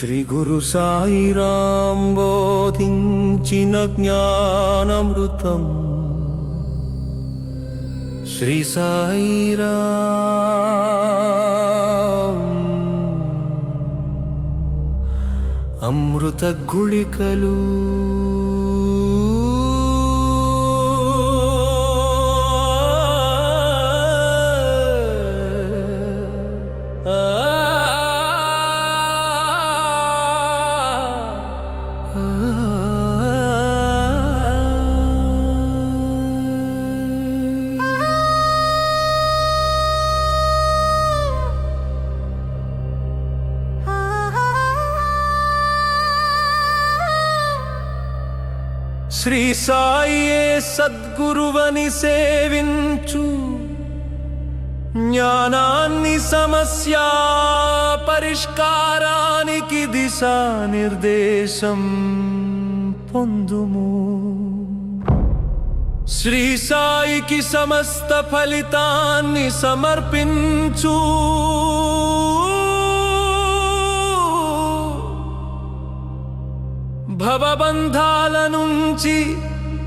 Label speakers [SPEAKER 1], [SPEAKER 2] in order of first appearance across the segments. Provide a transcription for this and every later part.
[SPEAKER 1] శ్రీ గురు సాయిరాం బోధించిన జ్ఞానమృతం. శ్రీ సాయిరా. అమృత గుళికలు శ్రీ సాయే సద్గురువని సేవించు. జ్ఞానాన్ని సమస్య పరిష్కారానికి దిశా నిర్దేశం పొందుము. శ్రీ సాయికి సమస్త ఫలితాన్ని సమర్పించు. భవబంధాల నుంచి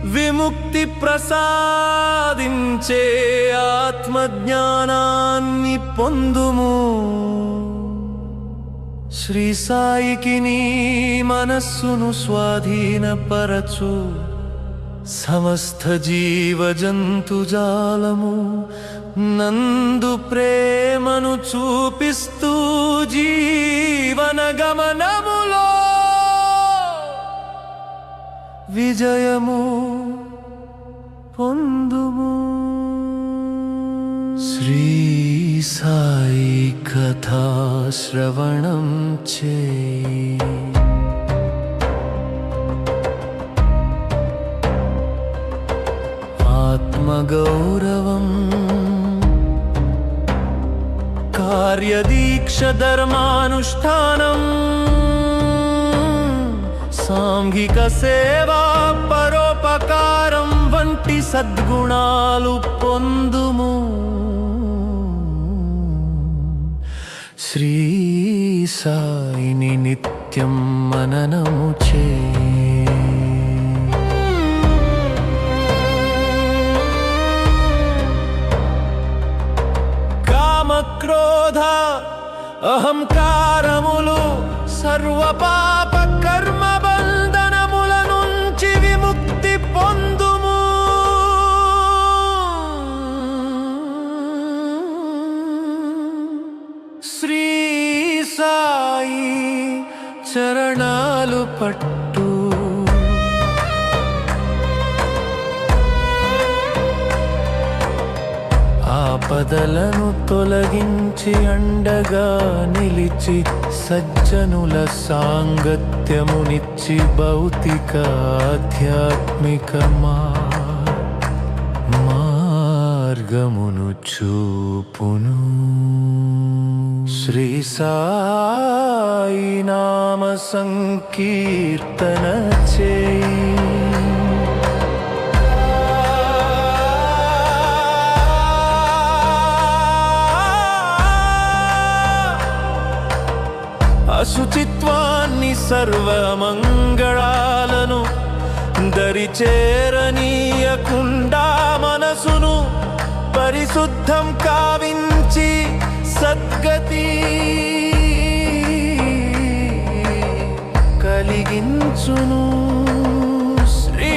[SPEAKER 1] విముక్తి ప్రసాదించే ఆత్మజ్ఞానాన్ని పొందుము. శ్రీ సాయికి నీ మనస్సును స్వాధీనపరచు. సమస్త జీవజంతుజాలము నందు ప్రేమను చూపిస్తూ జీవన గమనములో విజయము పొందుము శ్రీ సాయి కథా శ్రవణం చేయి ఆత్మగౌరవం కార్యదీక్షధర్మానుష్ఠానం సాంఘిక సేవా పరోపకారం వంటి సద్గుణాలు పొందుము. శ్రీ సాయిని నిత్యం మననము చే. కామక్రోధ అహంకారములు సర్వపాప పట్టు. ఆపదలను తొలగించి అండగా నిలిచి సజ్జనుల సాంగత్యమునిచ్చి భౌతిక ఆధ్యాత్మికమా? మార్గమును చూపును. శ్రీ సాయి నామ సంకీర్తన చేయి. అశుచిత్వాన్ని సర్వమంగళాలను దరిచేరనీయకుండా పరిశుద్ధం కావించి సద్గతి కలిగించును. శ్రీ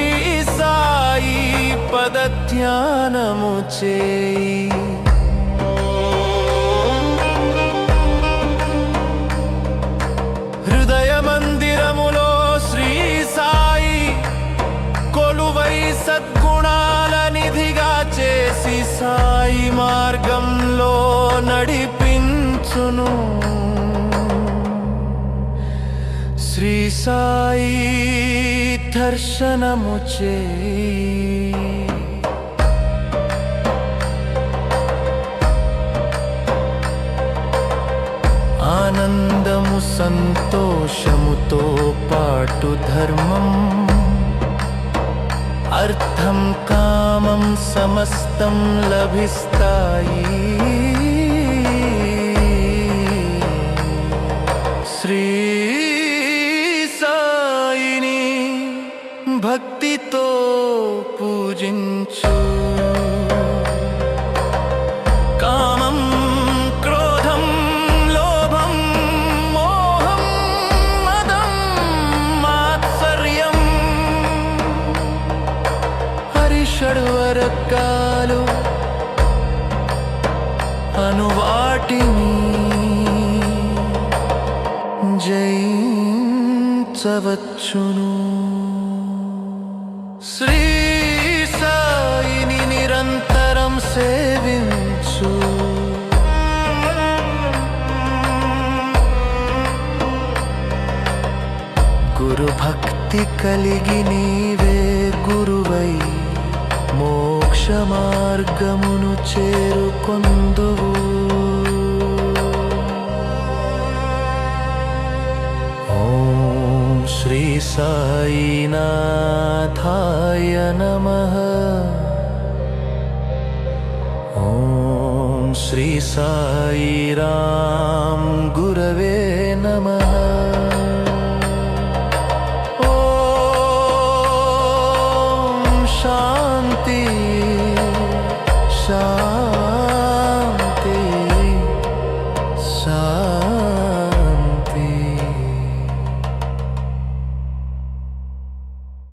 [SPEAKER 1] సాయి పదధ్యానము చేయి. నడిపించును శ్రీ సాయి దర్శనము చేయి. ఆనందము సంతోషముతో పాటు ధర్మం. అర్థం కామం సమస్తం లభిస్తాయి. షడ్వరకాలు అనువాటిని జయించవచ్చును. శ్రీ సాయిని నిరంతరం సేవించు. గురు భక్తి కలిగి నీవే గురువై మోక్ష మార్గమును చేరుకొందువు. ఓం శ్రీ సాయినాథాయ నమ. ఓం శ్రీ సాయి రామ్ గురవే